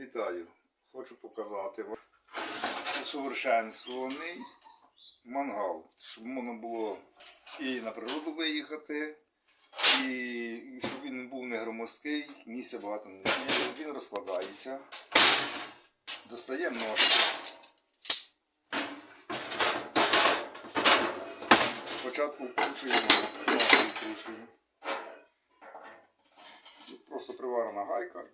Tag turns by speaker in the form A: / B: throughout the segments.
A: Вітаю! Хочу показати вам усовершенствований мангал, щоб можна було і на природу виїхати, і щоб він був не громоздкий, місця багато не займає. Він розкладається. Достаємо ножку. Спочатку вкручуємо вкручуємо. Просто приварена гайка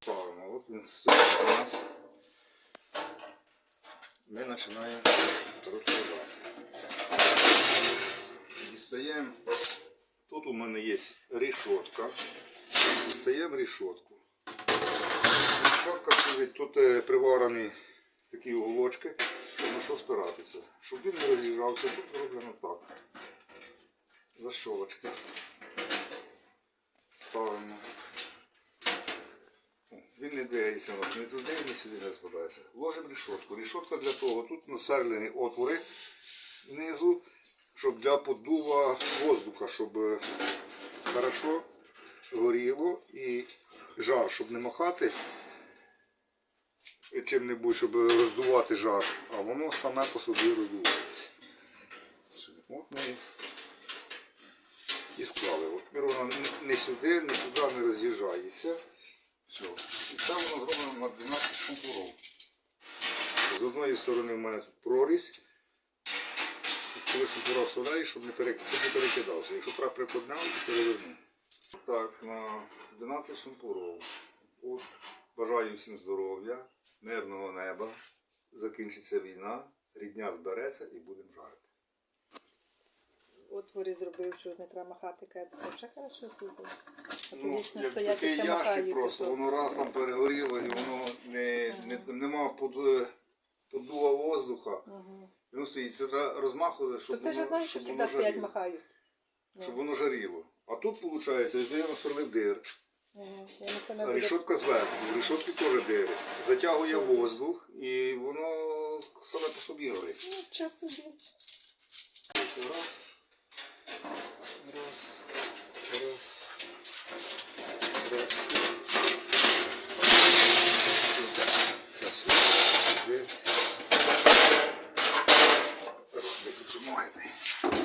A: ставимо. От він стоїть у нас. Ми починаємо розкладати. Дістаємо. Тут у мене є рішотка. Дістаємо рішотку. Рішотка служить, тут е, приварені такі уголочки, на що спиратися. Щоб він не роз'їжджався, тут зроблено так. Защолочки. Ставимо. Він не двигається у нас ні туди, ні сюди не розкладається. Ложимо рішотку. Рішотка для того, тут насверлені отвори знизу, щоб для подува воздуха, щоб е, хорошо горіло і жар, щоб не махати чим-небудь, щоб роздувати жар, а воно саме по собі роздувається. Сюди. От ми і склали. От ні- ні сюди, ні туди не роз'їжджається. Все. І це воно зроблено на 12 шампуров. З одної сторони в мене тут прорізь. Коли шампура вставляєш, щоб не, не перекидався. Якщо трак приподняв, то переверну. Так, на 12 шампуров. От. Бажаю всім здоров'я, мирного неба. Закінчиться війна, рідня збереться і будемо жарити.
B: Отворі зробив, що не треба махати, каже, це вже хорошо. А то
A: Ну,
B: вічно
A: як
B: стоять
A: такий
B: це
A: ящик просто, воно раз там перегоріло і воно не, не, нема под, поддува воздуха. І воно стоїть, це треба розмахувати,
B: То
A: щоб
B: це ж
A: воно,
B: знаєш, що
A: щоб
B: завжди
A: воно
B: стоять
A: жаріло.
B: махають. Ну,
A: Щоб воно жаріло. А тут, виходить, я насверлив дир.
B: Мгм. І воно саме буде.
A: рішотка зверху, рішотки теж дири. Затягує воздух і воно саме по собі горить.
B: Ну, час собі.
A: Ось Раз. Grosso, grosso, grosso. Demais, hein?